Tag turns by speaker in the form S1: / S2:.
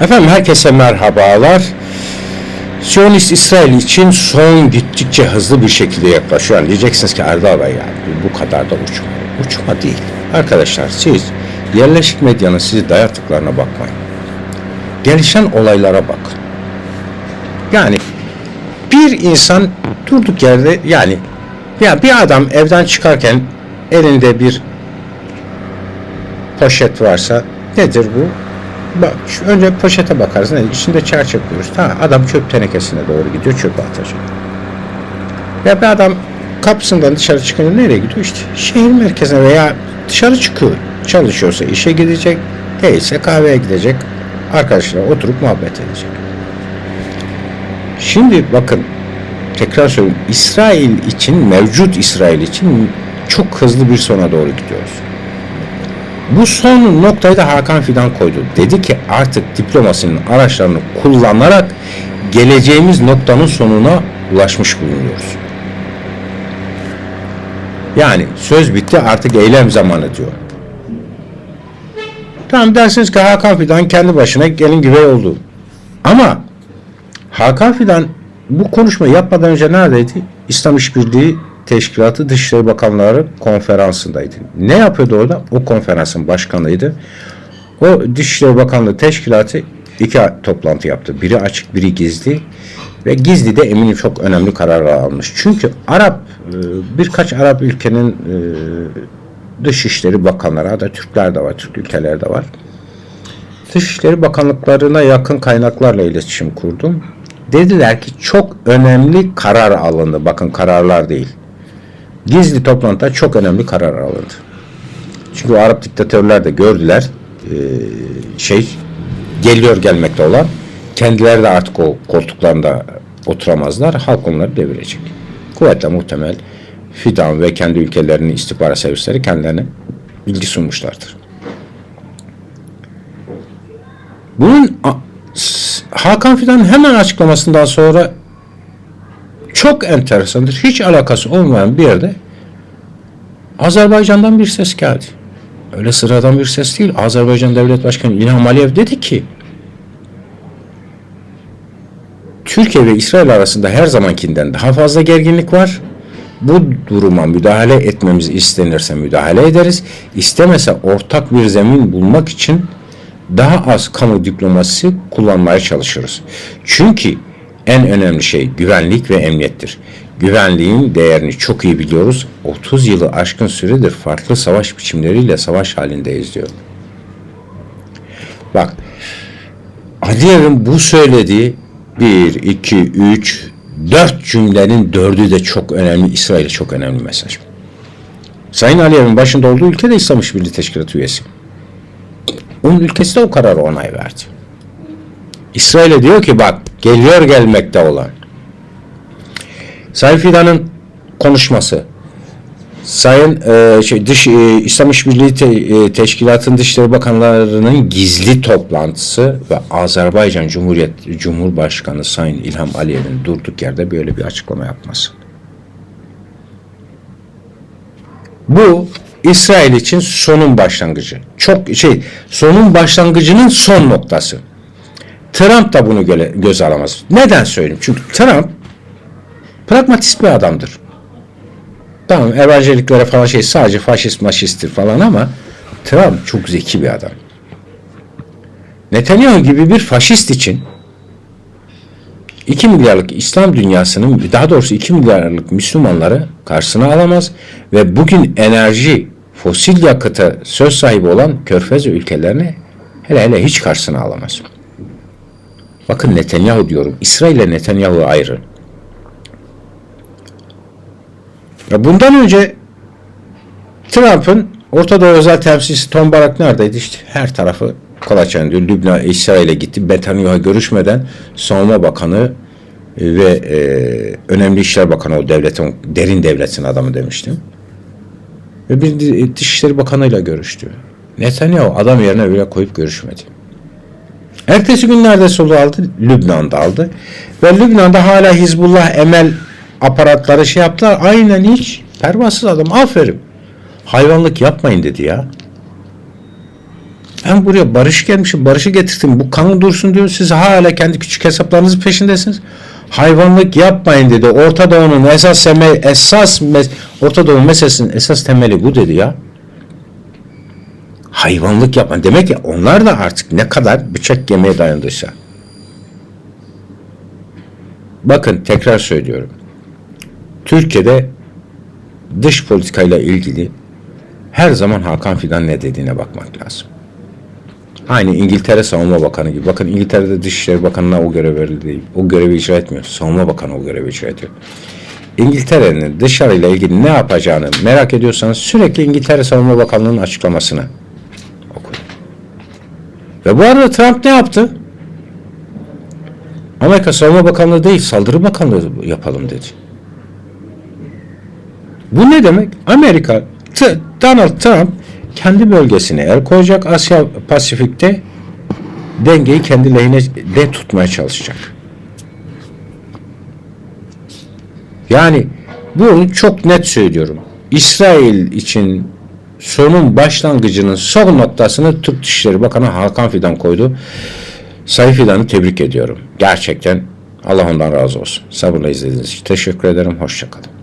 S1: Efendim herkese merhabalar. Siyonist İsrail için son gittikçe hızlı bir şekilde yaklaşıyor. Yani diyeceksiniz ki Erdal Bey yani bu kadar da uçma. Uçma değil. Arkadaşlar siz yerleşik medyanın sizi dayattıklarına bakmayın. Gelişen olaylara bakın. Yani bir insan durduk yerde yani ya bir adam evden çıkarken elinde bir poşet varsa nedir bu? Bak, şu önce poşete bakarız. Ne? İçinde çer çöplüyoruz. Tamam, adam çöp tenekesine doğru gidiyor. Çöpe atacak. Ya bir adam kapısından dışarı çıkınca nereye gidiyor? İşte şehir merkezine veya dışarı çıkıyor. Çalışıyorsa işe gidecek. Değilse kahveye gidecek. Arkadaşlarla oturup muhabbet edecek. Şimdi bakın tekrar söyleyeyim. İsrail için, mevcut İsrail için çok hızlı bir sona doğru gidiyoruz. Bu son noktayı da Hakan Fidan koydu. Dedi ki artık diplomasinin araçlarını kullanarak geleceğimiz noktanın sonuna ulaşmış bulunuyoruz. Yani söz bitti artık eylem zamanı diyor. Tamam dersiniz ki Hakan Fidan kendi başına gelin güvey oldu. Ama Hakan Fidan bu konuşmayı yapmadan önce neredeydi? İslam İşbirliği Teşkilatı Dışişleri Bakanları konferansındaydı. Ne yapıyordu orada? O konferansın başkanıydı. O Dışişleri Bakanlığı Teşkilatı iki toplantı yaptı. Biri açık, biri gizli. Ve gizli de eminim çok önemli kararlar almış. Çünkü Arap, e, birkaç Arap ülkenin e, Dışişleri Bakanları, hatta Türkler de var, Türk ülkeler de var. Dışişleri Bakanlıklarına yakın kaynaklarla iletişim kurdum. Dediler ki çok önemli karar alındı. Bakın kararlar değil. Gizli toplantıda çok önemli karar alındı. Çünkü Arap diktatörler de gördüler e, şey geliyor gelmekte olan kendileri de artık o koltuklarında oturamazlar. Halk onları devirecek. Kuvvetle muhtemel Fidan ve kendi ülkelerinin istihbarat servisleri kendilerine bilgi sunmuşlardır. Bunun Hakan Fidan'ın hemen açıklamasından sonra çok enteresandır. Hiç alakası olmayan bir yerde Azerbaycan'dan bir ses geldi. Öyle sıradan bir ses değil. Azerbaycan Devlet Başkanı İlham Aliyev dedi ki Türkiye ve İsrail arasında her zamankinden daha fazla gerginlik var. Bu duruma müdahale etmemiz istenirse müdahale ederiz. İstemese ortak bir zemin bulmak için daha az kamu diplomasisi kullanmaya çalışırız. Çünkü en önemli şey güvenlik ve emniyettir. Güvenliğin değerini çok iyi biliyoruz. 30 yılı aşkın süredir farklı savaş biçimleriyle savaş halindeyiz diyor. Bak Aliyev'in bu söylediği 1, 2, 3, 4 cümlenin dördü de çok önemli. İsrail'e çok önemli mesaj. Sayın Aliyev'in başında olduğu ülke de İslam İşbirliği Teşkilatı üyesi. Onun ülkesi de o karara onay verdi. İsrail'e diyor ki bak geliyor gelmekte olan. Sayın Fidan'ın konuşması. Sayın e, şey, dış e, İslam İşbirliği Te, e, Teşkilatı'nın Dışişleri Bakanlarının gizli toplantısı ve Azerbaycan Cumhuriyet Cumhurbaşkanı Sayın İlham Aliyev'in durduk yerde böyle bir açıklama yapması. Bu İsrail için sonun başlangıcı. Çok şey sonun başlangıcının son noktası. Trump da bunu göle, göz alamaz. Neden söyleyeyim? Çünkü Trump pragmatist bir adamdır. Tamam evanjeliklere falan şey sadece faşist maşisttir falan ama Trump çok zeki bir adam. Netanyahu gibi bir faşist için 2 milyarlık İslam dünyasının daha doğrusu 2 milyarlık Müslümanları karşısına alamaz ve bugün enerji fosil yakıta söz sahibi olan körfez ülkelerini hele hele hiç karşısına alamaz. Bakın Netanyahu diyorum. İsrail ile Netanyahu ayrı. Ya bundan önce Trump'ın Orta Doğu özel temsilcisi Tom Barak neredeydi? İşte her tarafı kolaçan diyor. Lübnan, İsrail'e gitti. Netanyahu görüşmeden Savunma Bakanı e, ve e, önemli işler bakanı o devletin derin devletin adamı demiştim. Ve bir di- Dışişleri Bakanı'yla görüştü. Netanyahu adam yerine öyle koyup görüşmedi. Ertesi gün nerede solu aldı? Lübnan'da aldı. Ve Lübnan'da hala Hizbullah emel aparatları şey yaptılar. Aynen hiç. Pervasız adam. Aferin. Hayvanlık yapmayın dedi ya. Ben buraya barış gelmişim, barışı getirdim. Bu kanun dursun diyor. Siz hala kendi küçük hesaplarınızın peşindesiniz. Hayvanlık yapmayın dedi. Orta Doğu'nun esas esas Orta Doğu meselesinin esas temeli bu dedi ya. Hayvanlık yapma. Demek ki onlar da artık ne kadar bıçak yemeye dayandıysa. Bakın tekrar söylüyorum. Türkiye'de dış politikayla ilgili her zaman Hakan Fidan ne dediğine bakmak lazım. Aynı İngiltere Savunma Bakanı gibi. Bakın İngiltere'de Dışişleri Bakanı'na o görev verildi. O görevi icra etmiyor. Savunma Bakanı o görevi icra ediyor. İngiltere'nin dışarıyla ilgili ne yapacağını merak ediyorsanız sürekli İngiltere Savunma Bakanlığı'nın açıklamasını okuyun. Ve bu arada Trump ne yaptı? Amerika Savunma Bakanlığı değil, Saldırı Bakanlığı yapalım dedi. Bu ne demek? Amerika, T- Donald Trump kendi bölgesine el koyacak Asya Pasifik'te dengeyi kendi lehine de tutmaya çalışacak. Yani bunu çok net söylüyorum. İsrail için sorunun başlangıcının son noktasını Türk Dışişleri Bakanı Hakan Fidan koydu. Sayın Fidan'ı tebrik ediyorum. Gerçekten Allah ondan razı olsun. Sabırla izlediğiniz için teşekkür ederim. Hoşçakalın.